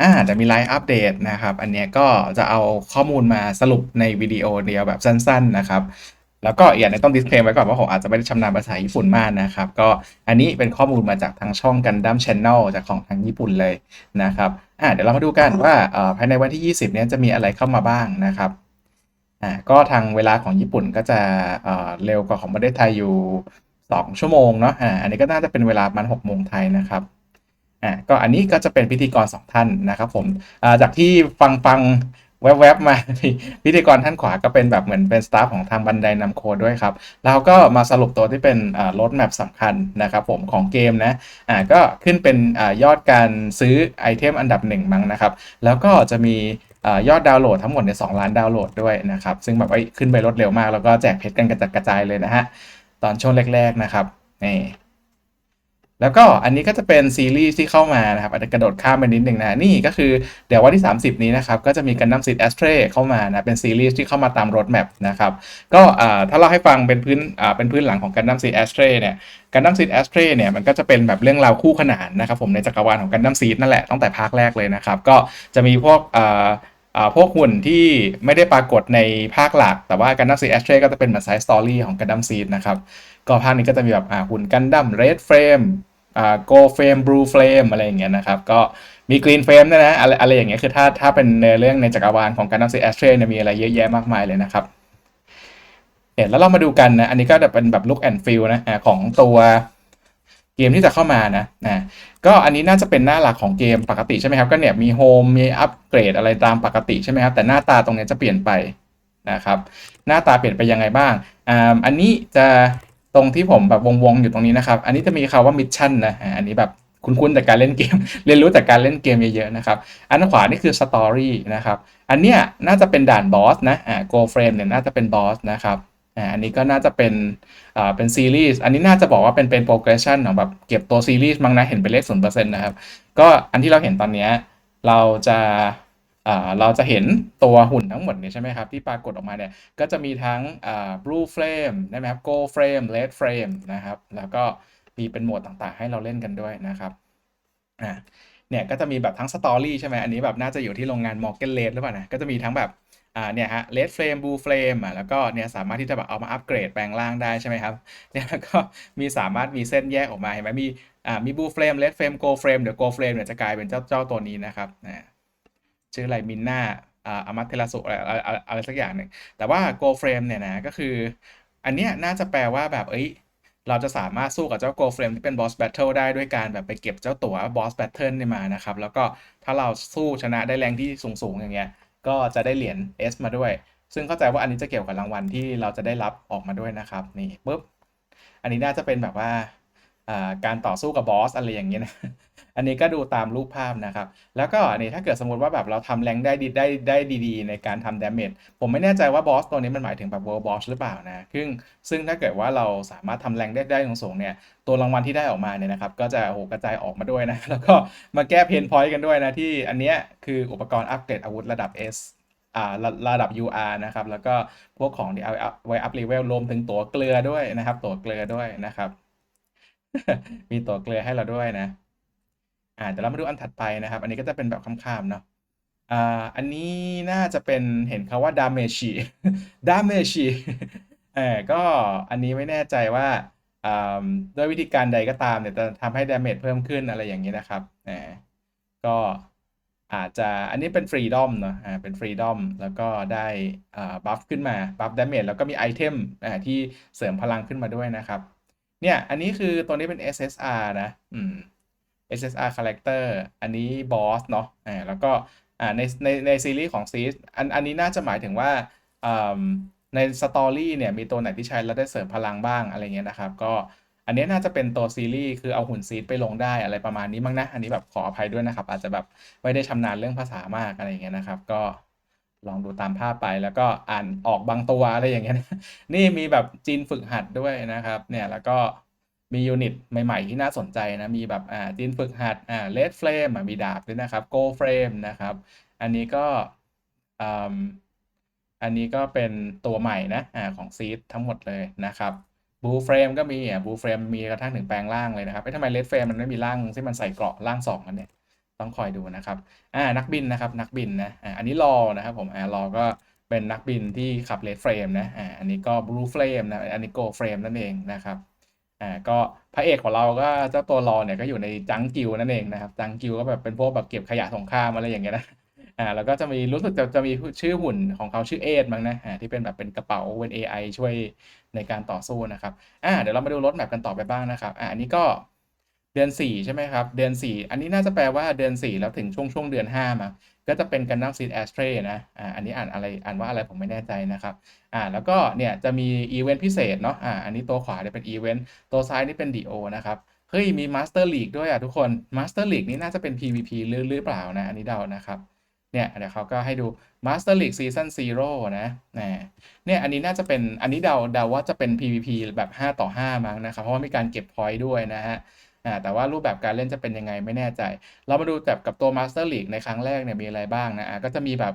อ่าจะมีไลฟ์อัปเดตนะครับ อันนี้ก็จะเอาข้อมูลมาสรุปในวิดีโอเดียวแบบสั้น ๆนะครับ แล้วก็อย่างในต้องดิสเพลย์ไว้ก่อนว่าผมอาจจะไม่ได้ชำนาญภาษาญี่ปุ่นมากนะครับ ก็อันนี้เป็นข้อมูลมาจากทางช่อง Gundam Channel จากของทางญี่ปุ่นเลยนะครับอ่าเดี๋ยวเรามาดูกันว่าภายในวันที่ 20 เนี้ยจะมีอะไรเข้ามาบ้างนะครับอ่าก็ทางเวลาของญี่ปุ่นก็จะเอ่อเร็วกว่าของประเทศไทยอยู่ 2 ชั่วโมงเนาะอ่าอันนี้ก็น่าจะเป็นเวลาประมัน6โมงไทยนะครับ อ่าก็อันนี้ก็จะเป็นพิธีกร2ท่านนะครับผมอ่าจากที่ฟังฟังแวบๆมาพิธีกรท่านขวาก็เป็นแบบเหมือนเป็นสตาฟของทางบันไดนำโคดด้วยครับเราก็มาสรุปตัวที่เป็นรถแมพสำคัญนะครับผมของเกมนะอ่าก็ขึ้นเป็นอยอดการซื้อไอเทมอันดับหนึ่งมั้งนะครับ แล้วก็จะมีอยอดดาวน์โหลดทั้งหมดเนี่ยสล้านดาวน์โหลดด้วยนะครับ ซึ่งแบบว่าขึ้นไปรถเร็วมาก แล้วก็แจกเพชรกันกระจัดกระจายเลยนะฮะตอนช่วงแรก ๆนะครับนี่ แล้วก็อันนี้ก็จะเป็นซีรีส์ที่เข้ามานะครับอาจจะกระโดดข้ามไปนิดนึงนะนี่ก็คือเดี๋ยววันที่ 30 นี้นะครับก็จะมีกันดั้มซีดแอสเทรเข้ามานะเป็นซีรีส์ที่เข้ามาตามรถแมพนะครับก็ถ้าเราให้ฟังเป็นพื้นเป็นพื้นหลังของกันดั้มซีดแอสเทรเนี่ยกันดั้มซีดแอสเทรเนี่ยมันก็จะเป็นแบบเรื่องราวคู่ขนานนะครับผมในจักรวาลของกันดั้มซีดนั่นแหละตั้งแต่ภาคแรกเลยนะครับก็จะมีพวกพวกหุ่นที่ไม่ได้ปรากฏในภาคหลัก แต่ว่ากันดั้มซีแอสเทรก็จะเป็นเหมือนไซส์สตอรี่ของกันดั้มซีดนะครับ ก็ภาคนี้ก็จะมีแบบหุ่นกันดั้มเรดเฟรม อ่า go frame blue frame อะไรอย่างเงี้ยนะครับ ก็มี green frame ด้วยนะอะไรอะไรอย่างเงี้ยคือถ้าถ้าเป็นในเรื่องในจักรวาลของการนำซีแอสเทรเนี่ยมีอะไรเยอะแยะมากมายเลยนะครับเนี่ยแล้วเรามาดูกันนะ อันนี้ก็จะเป็นแบบ look and feel นะของตัวเกมที่จะเข้ามานะนะก็อันนี้น่าจะเป็นหน้าหลักของเกมปกติใช่ไหมครับ ก็เนี่ยมีโฮมมีอัปเกรดอะไรตามปกติใช่ไหมครับ แต่หน้าตาตรงนี้จะเปลี่ยนไปนะครับ หน้าตาเปลี่ยนไปยังไงบ้างอ่าอันนี้จะ ตรงที่ผมแบบวงๆอยู่ตรงนี้นะครับ อันนี้จะมีคาว่ามิชชั่นนะอันนี้แบบคุ้นๆจากการเล่นเกม เรียนรู้จากการเล่นเกมเยอะๆนะครับ อันขวานี่คือสตอรี่นะครับ อันเนี้ยน่าจะเป็นด่านบอสนะอ่าโกเฟรมเนี่ยน่าจะเป็นบอสนะครับอ่าอันนี้ก็น่าจะเป็นอ่าเป็นซีรีส์อันนี้น่าจะบอกว่าเป็นเป็นโปรเกรสชันของแบบเก็บตัวซีรีส์มั้งนะเห็นเป็นเลขศูนย์เปอร์เซ็นต์นะครับ ก็อันที่เราเห็นตอนเนี้ยเราจะ เราจะเห็นตัวหุ่นทั้งหมดเนี่ยใช่ไหมครับ ที่ปรากฏออกมาเนี่ย ก็จะมีทั้ง blue flame ได้ไหมครับ gold frame red frame นะครับ แล้วก็มีเป็นโหมดต่างๆ ให้เราเล่นกันด้วยนะครับอ่าเนี่ยก็จะมีแบบทั้งสตอรี่ใช่ไหมอันนี้แบบน่าจะอยู่ที่โรงงานมอร์เกนเลดหรือเปล่านะ ก็จะมีทั้งแบบอ่าเนี่ยฮะ red flame blue flame อะแล้วก็เนี่ยสามารถที่จะแบบเอามาอัปเกรดแปลงร่างได้ใช่ไหมครับเนี่ยแล้วก็มีสามารถมีเส้นแยกออกมาเห็นไหมมีอ่ามี blue flame red flame gold frame เดี๋ยว gold flame เนี่ยจะกลายเป็นเจ้าเจ้าตัวนี้นะครับนะ ชื่ออะไรมินนาอ่าอามัตเทลสุอะไรอะไรอะไรสักอย่างหนึ่งแต่ว่าโกเฟรมเนี่ยนะก็คือ อันเนี้ยน่าจะแปลว่าแบบเอ้ยเราจะสามารถสู้กับเจ้าโกเฟรมที่เป็นบอสแบทเทิลได้ด้วยการแบบไปเก็บเจ้าตัวบอสแบทเทิลนี่มานะครับ แล้วก็ถ้าเราสู้ชนะได้แรงที่สูงๆ อย่างเงี้ย ก็จะได้เหรียญ S มาด้วย ซึ่งเข้าใจว่าอันนี้จะเกี่ยวกับรางวัลที่เราจะได้รับออกมาด้วยนะครับ นี่ปุ๊บอันนี้น่าจะเป็นแบบว่าการต่อสู้กับบอสอะไรอย่างเงี้ยนะ อันนี้ก็ดูตามรูปภาพนะครับ แล้วก็อันี่ถ้าเกิดสมมติว่าแบบเราทำแรงได้ดีได้ได้ดีๆ ในการทำดาเมจผมไม่แน่ใจว่าบอสตัวนี้มันหมายถึงแบบเวิร์บอสหรือเปล่านะซึ่งซึ่งถ้าเกิดว่าเราสามารถทำแรงได้ได้สูงๆเนี่ยตัวรางวัลที่ได้ออกมาเนี่ยนะครับก็จะโอ้กระจายออกมาด้วยนะแล้วก็มาแก้เพนพอยต์กันด้วยนะที่อันเนี้ยคืออุปกรณ์อัปเกรดอาวุธระดับ S อ่าระระดับ UR นะครับ แล้วก็พวกของที่เอาไว้อัพเลเวลรวมถึงตัวเกลือด้วยนะครับ ตัวเกลือด้วยนะครับ มีตัวเกลือให้เราด้วยนะ อ่าเดี๋ยวเรามาดูอันถัดไปนะครับ อันนี้ก็จะเป็นแบบค้ำๆเนาะอ่าอันนี้น่าจะเป็นเห็นคาว่าดาเมจิดาเมจิเออก็อันนี้ไม่แน่ใจว่าอ่าด้วยวิธีการใดก็ตามเนี่ยจะทำให้ดาเมจเพิ่มขึ้นอะไรอย่างนี้นะครับอก็อาจจะอันนี้เป็นฟรีดอมเนาะอ่าเป็นฟรีดอมแล้วก็ได้อ่าบัฟขึ้นมาบัฟดาเมจแล้วก็มีไอเทมอ่าที่เสริมพลังขึ้นมาด้วยนะครับ เนี่ยอันนี้คือตัวนี้เป็น SSR นะ อืม SSR Character อันนี้ Boss เนาะอ่าแล้วก็อ่าในในในซีรีส์ของซีอันอันนี้น่าจะหมายถึงว่าอ่าในสตอรี่เนี่ยมีตัวไหนที่ใช้แล้วได้เสริมพลังบ้างอะไรเงี้ยนะครับ ก็อันนี้น่าจะเป็นตัวซีรีส์คือเอาหุ่นซีดไปลงได้อะไรประมาณนี้มั้งนะ อันนี้แบบขออภัยด้วยนะครับ อาจจะแบบไม่ได้ชำนาญเรื่องภาษามากอะไรเงี้ยนะครับ ก็ลองดูตามภาพไปแล้วก็อ่านออกบางตัวอะไรอย่างเงี้ยนี่มีแบบจีนฝึกหัดด้วยนะครับ เนี่ยแล้วก็ มียูนิตใหม่ ๆ ที่น่าสนใจนะ มีแบบอ่าจีนฝึกหัดอ่าเลดเฟลมมีดาบด้วยนะครับโกเฟรมนะครับ อันนี้ก็ออันนี้ก็เป็นตัวใหม่นะอ่าของซีดทั้งหมดเลยนะครับบูเฟรมก็มีอะบูเฟรมมีกระทั่งถึงแปลงร่างเลยนะครับไอ้ทำไมเลดเฟรมมันไม่มีร่างที่มันใส่เกราะร่างสองกันเนี่ยตต้องคอยดูนะครับอ่านักบินนะครับนักบินนะอ่าอันนี้รอนะครับผมอ่ารอก็เป็นนักบินที่ขับเลดเฟรมนะอ่าอันนี้ก็บลูเฟรมนะอันนี้โกเฟรมนั่นเองนะครับ อ่าก็พระเอกของเราก็เจ้าตัวรอเนี่ยก็อยู่ในจังกิวนั่นเองนะครับจังกิวก็แบบเป็นพวกแบบเก็บขยะสงครามอะไรอย่างเงี้ยนะอ่าแล้วก็จะมีรู้สึกจะจะมีชื่อหุ่นของเขาชื่อเอดมั้งนะอ่าที่เป็นแบบเป็นกระเป๋าเป็น AI ช่วยในการต่อสู้นะครับอ่าเดี๋ยวเรามาดูรถแมพกันต่อไปบ้างนะครับอ่าอันนี้ก็เดือน4ใช่ไหมครับเดือน 4 อันนี้น่าจะแปลว่าเดือน 4 แล้วถึงช่วงช่วงเดือน5มา ก็จะเป็นกันดั้มซีดแอสเทรนะอ่าอันนี้อ่านอะไรอ่านว่าอะไรผมไม่แน่ใจนะครับอ่าแล้วก็เนี่ยจะมีอีเวนต์พิเศษเนาะอ่าอันนี้ตัวขวาเนี่ยเป็นอีเวนต์ตัวซ้ายนี่เป็น DO นะครับเฮ้ยมีมาสเตอร์ลีกด้วยอะทุกคนมาสเตอร์ลีกนี่น่าจะเป็น PVP หรือหรือเปล่านะ อันนี้เดานะครับเนี่ยเดี๋ยวเขาก็ให้ดู Master League Season Zero นะเนี่ยอันนี้น่าจะเป็นอันนี้เดาเดาว่าจะเป็น PVP แบบ 5 ต่อ 5 มั้งนะครับ เพราะว่ามีการเก็บพอยต์ด้วยนะฮะ อ่าแต่ว่ารูปแบบการเล่นจะเป็นยังไงไม่แน่ใจ เรามาดูแบบกับตัว Master League ในครั้งแรกเนี่ยมีอะไรบ้างนะอ่าก็จะมีแบบ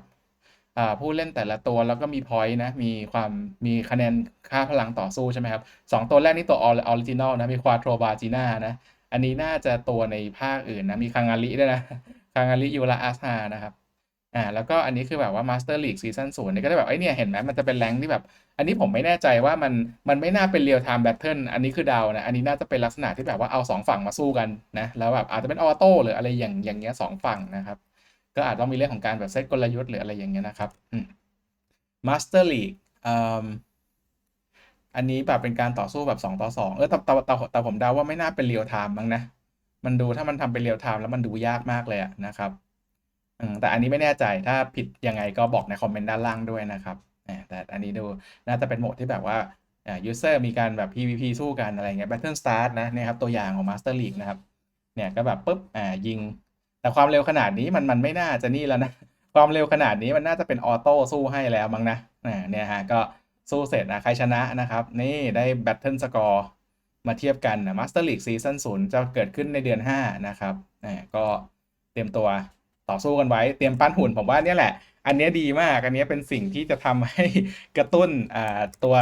อ่าผู้เล่นแต่ละตัวแล้วก็มีพอยต์นะมีความมีคะแนนค่าพลังต่อสู้ใช่ไหมครับสองตัวแรกนี่ตัวออริจินอลนะมีควาโทรบาจีน่านะอันนี้น่าจะตัวในภาคอื่นนะมีคังอาริด้วยนะคังอาริยูราอาสฮานะครับ อ่าแล้วก็อันนี้คือแบบว่า Master League Season ศูนย์นี่ก็ได้แบบไอ้เนี่ยเห็นไหมมันจะเป็นแรงที่แบบ อันนี้ผมไม่แน่ใจว่ามันมันไม่น่าเป็นเรียลไทม์แบทเทิลอันนี้คือเดานะ อันนี้น่าจะเป็นลักษณะที่แบบว่าเอาสองฝั่งมาสู้กันนะ แล้วแบบอาจจะเป็นออโต้หรืออะไรอย่างอย่างเงี้ยสองฝั่งนะครับ ก็อาจต้องมีเรื่องของการแบบเซตกลยุทธ์หรืออะไรอย่างเงี้ยนะครับมาสเตอร์ลีกอันนี้แบบเป็นการต่อสู้แบบ 2 ต่อ 2 เออแต่แต่แต่แต่ผมเดาว่าไม่น่าเป็นเรียลไทม์มั้งนะ มันดูถ้ามันทำเป็นเรียลไทม์แล้วมันดูยากมากเลยนะครับ แต่อันนี้ไม่แน่ใจถ้าผิดยังไงก็บอกในคอมเมนต์ด้านล่างด้วยนะครับแต่อันนี้ดูน่าจะเป็นโหมดที่แบบว่ายูเซอร์มีการแบบ PVP สู้กันอะไรเงี้ย Battle Start นะเนี่ยครับตัวอย่างของ Master League นะครับ เนี่ยก็แบบปุ๊บอ่ายิง แต่ความเร็วขนาดนี้มันมันไม่น่าจะนี่แล้วนะ ความเร็วขนาดนี้มันน่าจะเป็นออโต้สู้ให้แล้วมั้งนะเนี่ยฮะก็สู้เสร็จนะใครชนะนะครับ นี่ได้ Battle Score มาเทียบกันนะ Master League Season 0จะเกิดขึ้นในเดือน 5 นะครับก็เตรียมตัว ต่อสู้กันไว้เตรียมปั้นหุ่นผมว่าเนี่ยแหละ อันนี้ดีมากอันนี้เป็นสิ่งที่จะทำให้กระตุ้นอ่าตัว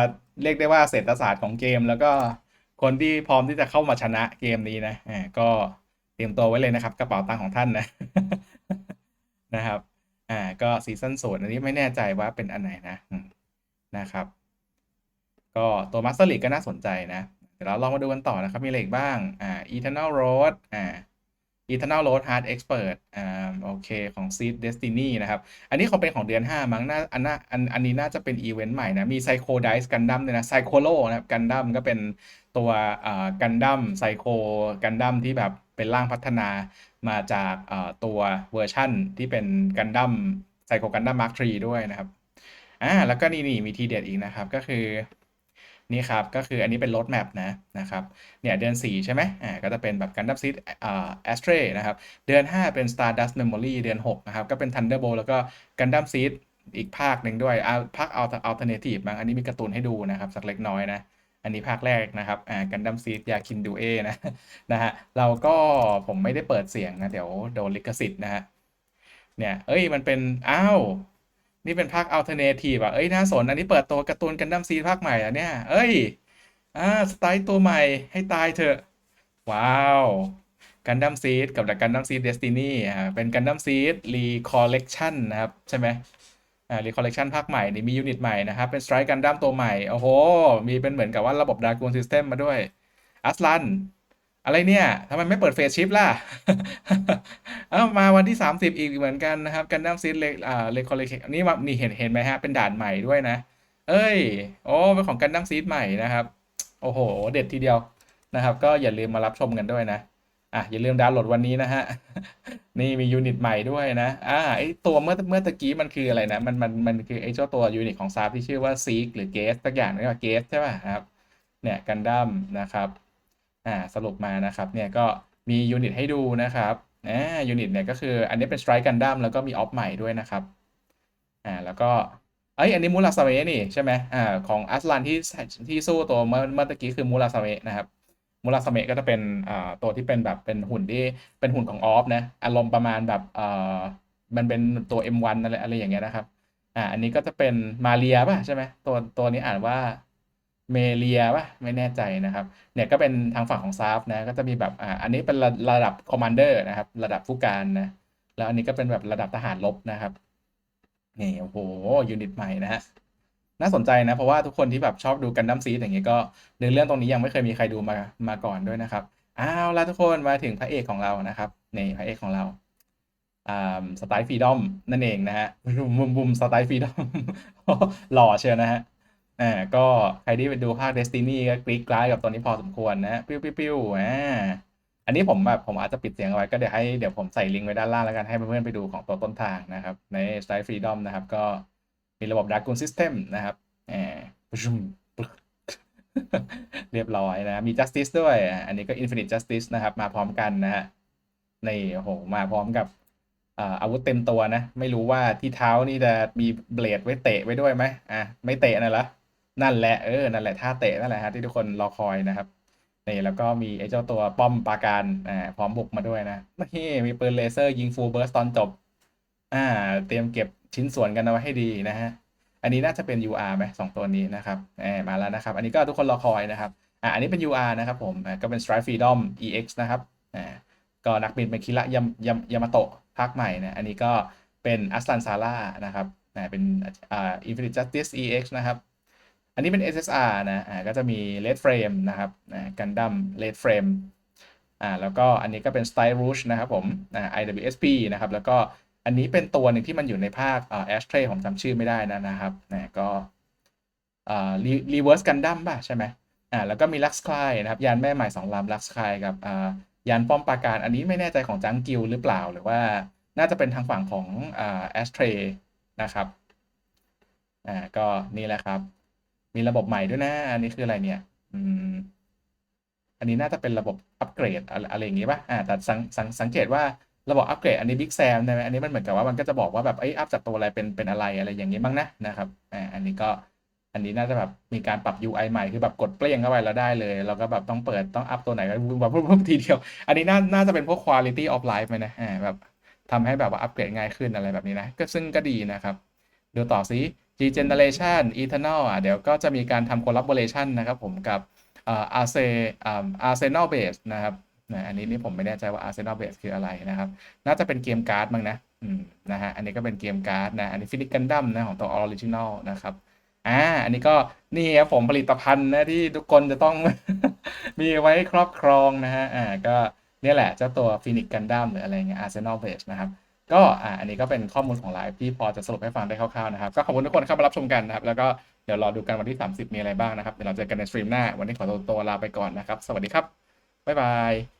เรียกได้ว่าเศรษฐศาสตร์ของเกม แล้วก็คนที่พร้อมที่จะเข้ามาชนะเกมนี้นะอ่าก็เตรียมตัวไว้เลยนะครับ กระเป๋าตังค์ของท่านนะนะครับอ่าก็ซีซั่นศูนย์อันนี้ไม่แน่ใจว่าเป็นอันไหนนะนะครับ ก็ตัวมาสเตอร์ลีกก็น่าสนใจนะ เดี๋ยวเราลองมาดูกันต่อนะครับ มีอะไรอีกบ้างอ่า Eternal Road อ่า Eternal Road Hard Expert อ่าโอเคของ Seed Destiny นะครับ อันนี้เขาเป็นของเดือน 5 มั้งน่าอันน่าอันอันนี้น่าจะเป็นอีเวนต์ใหม่นะ มี Psycho Dice Gundam ด้วยนะ Psycholo นะครับ Gundam ก็เป็นตัวอ่า Gundam Psycho Gundam ที่แบบเป็นร่างพัฒนามาจากอ่าตัวเวอร์ชั่นที่เป็น Gundam Psycho Gundam Mark III ด้วยนะครับอ่าแล้วก็นี่นี่มีทีเด็ดอีกนะครับ ก็คือ นี่ครับ ก็คืออันนี้เป็นรถแมพนะนะครับ เนี่ยเดือน 4 ใช่ไหมอ่า ก็จะเป็นแบบกันดับซีดอ่าแอสเทรนะครับ เดือน 5 เป็น Stardust Memory เดือน 6 นะครับ ก็เป็น Thunderbolt แล้วก็กันดับซีดอีกภาคหนึ่งด้วยอ่าภาคเอัลอัลเทอร์เนทีฟบางอันนี้มีการ์ตูนให้ดูนะครับ สักเล็กน้อยนะ อันนี้ภาคแรกนะครับอ่ากันดัมซีดยาคินดูเอนะนะฮะ เราก็ผมไม่ได้เปิดเสียงนะ เดี๋ยวโดนลิขสิทธิ์นะฮะ เนี่ย เอ้ย มันเป็น อ้าว นี่เป็นภาคอัลเทอร์เนทีฟอะ เอ้ย น่าสน อันนี้เปิดตัวการ์ตูนกันดั้มซีภาคใหม่อะเนี่ย เอ้ย อ่า สไตล์ตัวใหม่ให้ตายเถอะ ว้าวกันดั้มซีดกับดักกันดั้มซีดเดสตินีอ่า เป็นกันดั้มซีดรีคอลเลกชันนะครับ ใช่ไหมอ่ารีคอลเลกชันภาคใหม่นี่มียูนิตใหม่นะครับ เป็นสไตร์กันดั้มตัวใหม่ โอ้โห มีเป็นเหมือนกับว่าระบบดาร์กูนซิสเต็มมาด้วยอัสลัน อะไรเนี่ยทำไมไม่เปิดเฟซชิปล่ะ เอ้ามาวันที่ 30 อีกเหมือนกันนะครับกันดั้มซีดเล็กอ่าเล็กคอลเลกชันนี่มานี่เห็นเห็นไหมฮะ เป็นด่านใหม่ด้วยนะ เอ้ย โอ้เป็นของกันดั้มซีดใหม่นะครับ โอ้โห เด็ดทีเดียวนะครับ ก็อย่าลืมมารับชมกันด้วยนะอะอย่าลืมดาวน์โหลดวันนี้นะฮะ นี่มียูนิตใหม่ด้วยนะอ่าไอตัวเมื่อเมื่อตะกี้มันคืออะไรนะ มันมันมันคือไอเจ้าตัวยูนิตของซาร์ที่ชื่อว่าซีกหรือเกสสักอย่างนี่ว่าเกสใช่ป่ะครับ เนี่ยกันดั้มนะครับ อ่าสรุปมานะครับเนี่ยก็มียูนิตให้ดูนะครับอ่ายูนิตเนี่ยก็คืออันนี้เป็นสไตร์กันดั้มแล้วก็มีออฟใหม่ด้วยนะครับอ่าแล้วก็เอ้ยอันนี้มูราซาเมนี่ใช่ไหมอ่าของอัสลันที่ที่สู้ตัวเมื่อเมื่อตะกี้คือมูราซาเมนะครับมูราซาเมก็จะเป็นอ่าตัวที่เป็นแบบเป็นหุ่นที่เป็นหุ่นของออฟนะอารมณ์ประมาณแบบอ่ามันเป็นตัว M1 อะไรอะไรอย่างเงี้ยนะครับอ่าอันนี้ก็จะเป็นมาเรียป่ะใช่ไหมตัวตัวนี้อ่านว่า เมเลียปะไม่แน่ใจนะครับ เนี่ยก็เป็นทางฝั่งของซาฟนะ ก็จะมีแบบอ่าอันนี้เป็นระระดับคอมมานเดอร์นะครับ ระดับผู้การนะ แล้วอันนี้ก็เป็นแบบระดับทหารรบนะครับ นี่โอ้โหยูนิตใหม่นะฮะน่าสนใจนะ เพราะว่าทุกคนที่แบบชอบดูกันดั้มซีอย่างเงี้ยก็เนื้อเรื่องตรงนี้ยังไม่เคยมีใครดูมามาก่อนด้วยนะครับอ้าวแล้วทุกคนมาถึงพระเอกของเรานะครับนี่พระเอกของเราอ่าสไตล์ฟรีดอมนั่นเองนะฮะบุมบุมสไตล์ฟรีดอมหล่อเชียวนะฮะ อ่าก็ใครที่ไปดูภาค Destiny ก็กรี๊ดกรายกับตัวนี้พอสมควรนะปิ้วปิ้วปิ้วอ่าอันนี้ผมแบบผมอาจจะปิดเสียงเอาไว้ก็เดี๋ยวให้เดี๋ยวผมใส่ลิงก์ไว้ด้านล่างแล้วกันให้เพื่อนๆไปดูของตัวต้นทางนะครับ ใน Style Freedom นะครับ ก็มีระบบ Dragon System นะครับแหมปุ๊มเรียบร้อยนะมี Justice ด้วยอะอันนี้ก็ Infinite Justice นะครับ มาพร้อมกันนะฮะในโหมาพร้อมกับอาวุธเต็มตัวนะ ไม่รู้ว่าที่เท้านี่จะมีเบลดไว้เตะไว้ด้วยไหมอะไม่เตะนั่นละ นั่นแหละเออนั่นแหละท่าเตะนั่นแหละฮะที่ทุกคนรอคอยนะครับนี่แล้วก็มีไอ้เจ้าตัวป้อมปราการอ่าพร้อมบุกมาด้วยนะนี่มีปืนเลเซอร์ยิงฟูลเบิร์สตอนจบ อ่า เตรียมเก็บชิ้นส่วนกันเอาไว้ให้ดีนะฮะอันนี้น่าจะเป็น UR ไหมสองตัวนี้นะครับแหมมาแล้วนะครับ อันนี้ก็ทุกคนรอคอยนะครับอ่าอันนี้เป็น UR นะครับผมอ่าก็เป็น Strike Freedom EX นะครับอ่าก็นักบินเป็นคิระยามยามยามาโตะภาคใหม่นะอันนี้ก็เป็นอัสลันซาร่านะครับอ่าเป็นอ่า Infinite Justice EX นะครับ อันนี้เป็น SSR นะอ่าก็จะมี Red Frame นะครับอ่า Gundam Red Frame อ่าแล้วก็อันนี้ก็เป็น Style Rouge นะครับผมอ่า IWSP นะครับแล้วก็อันนี้เป็นตัวหนึ่งที่มันอยู่ในภาคอ่า Ashtray ผมจำชื่อไม่ได้นะนะครับนะก็อ่า Reverse Gundam ป่ะใช่ไหมอ่าแล้วก็มี Lux c l y นะครับยานแม่ใหม่สองลำ Lux c l y กับอ่ายานป้อมปราการอันนี้ไม่แน่ใจของจังกิลหรือเปล่า หรือว่าน่าจะเป็นทางฝั่งของอ่า Ashtray นะครับอ่าก็นี่แหละครับ มีระบบใหม่ด้วยนะ อันนี้คืออะไรเนี่ย อืม อันนี้น่าจะเป็นระบบอัปเกรดอะไรอย่างงี้ป่ะอ่าแต่สังสังสังเกตว่าระบบอัปเกรดอันนี้ Big Sam ใช่ไหมอันนี้มันเหมือนกับว่ามันก็จะบอกว่าแบบเอ้ยอัพจากตัวอะไรเป็นเป็นอะไรอะไรอย่างงี้บ้างนะนะครับอ่าอันนี้ก็อันนี้น่าจะแบบมีการปรับ UI ใหม่คือแบบกดเปลี่ยงเข้าไปแล้วได้เลยแล้วก็แบบต้องเปิดต้องอัพตัวไหนก็แบบปุ๊บทีเดียว อันนี้น่าน่าจะเป็นพวก quality of life ไหมนะอ่าแบบทำให้แบบว่าอัปเกรดง่ายขึ้นอะไรแบบนี้นะก็ซึ่งก็ดีนะครับดูต่อซิ G Generation Eternal อะเดี๋ยวก็จะมีการทำ collaboration นะครับผมกับอา Arse อ่า Arsenal Base นะครับนะอันนี้นี่ผมไม่แน่ใจว่า Arsenal Base คืออะไรนะครับ น่าจะเป็นเกมการ์ดมั้งนะอืมนะฮะอันนี้ก็เป็นเกมการ์ดนะอันนี้ Phoenix Gundam นะของตัว Original นะครับอ่าอันนี้ก็นี่ครับผมผลิตภัณฑ์นะที่ทุกคนจะต้อง มีไว้ครอบครองนะฮะอ่าก็นี่แหละเจ้าตัว Phoenix Gundam หรืออะไรเงี้ย Arsenal Base นะครับ ก็อ่าอันนี้ก็เป็นข้อมูลของไลฟ์ที่พอจะสรุปให้ฟังได้คร่าวๆนะครับ ก็ขอบคุณทุกคนเข้ามารับชมกันนะครับ แล้วก็เดี๋ยวรอดูกันวันที่ 30 มีอะไรบ้างนะครับ เดี๋ยวเราเจอกันในสตรีมหน้า วันนี้ขอตัวลาไปก่อนนะครับ สวัสดีครับ บ๊ายบาย